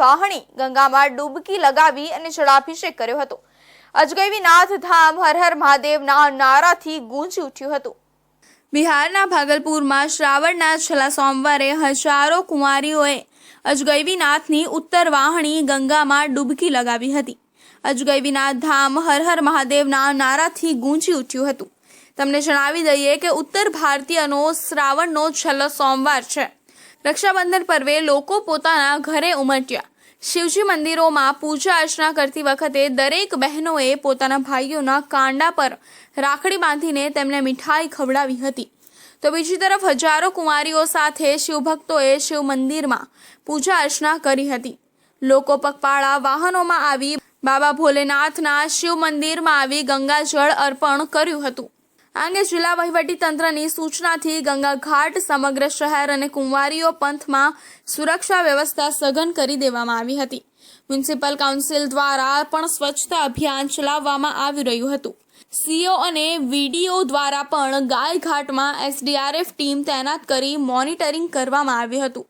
વાહણી ગંગામાં ડૂબકી લગાવી અને જળાભિષેક કર્યો હતો. અજગૈવી નાથ ધામ હર હર મહાદેવના નારાથી ગુંજી ઉઠ્યું હતું. બિહારના ભાગલપુરમાં શ્રાવણના છેલ્લા સોમવારે હજારો કુંવારીઓએ અજગૈવીનાથની ઉત્તર વાહણી ગંગામાં ડૂબકી લગાવી હતી. અજગૈવીનાથ ધામ હર હર મહાદેવના નારાથી ગુંજી ઉઠ્યું હતું. તમને જણાવી દઈએ કે ઉત્તર ભારતીયનો શ્રાવણનો છેલ્લો સોમવાર છે. રક્ષાબંધન પર્વે લોકો પોતાના ઘરે ઉમટ્યા. શિવજી મંદિરોમાં પૂજા અર્ચના કરતી વખતે દરેક બહેનોએ પોતાના ભાઈઓના કાંડા પર રાખડી બાંધીને તેમને મીઠાઈ ખવડાવી હતી. તો બીજી તરફ હજારો કુંવારીઓ સાથે શિવભક્તોએ શિવ મંદિરમાં પૂજા અર્ચના કરી હતી. લોકો પગપાળા વાહનોમાં આવી બાબા ભોલેનાથના શિવ મંદિરમાં આવી ગંગાજળ અર્પણ કર્યું હતું. આ અંગે જિલ્લા વહીવટી તંત્રની સૂચનાથી ગંગા ઘાટ, સમગ્ર શહેર અને કુંવારીઓ પંથમાં સુરક્ષા વ્યવસ્થા સઘન કરી દેવામાં આવી હતી. મ્યુનિસિપલ કાઉન્સિલ દ્વારા પણ સ્વચ્છતા અભિયાન ચલાવવામાં આવી રહ્યું હતું. સીઓ અને વીડીઓ દ્વારા પણ ગાય ઘાટમાં એસડીઆરએફ ટીમ તૈનાત કરી મોનિટરિંગ કરવામાં આવ્યું હતું.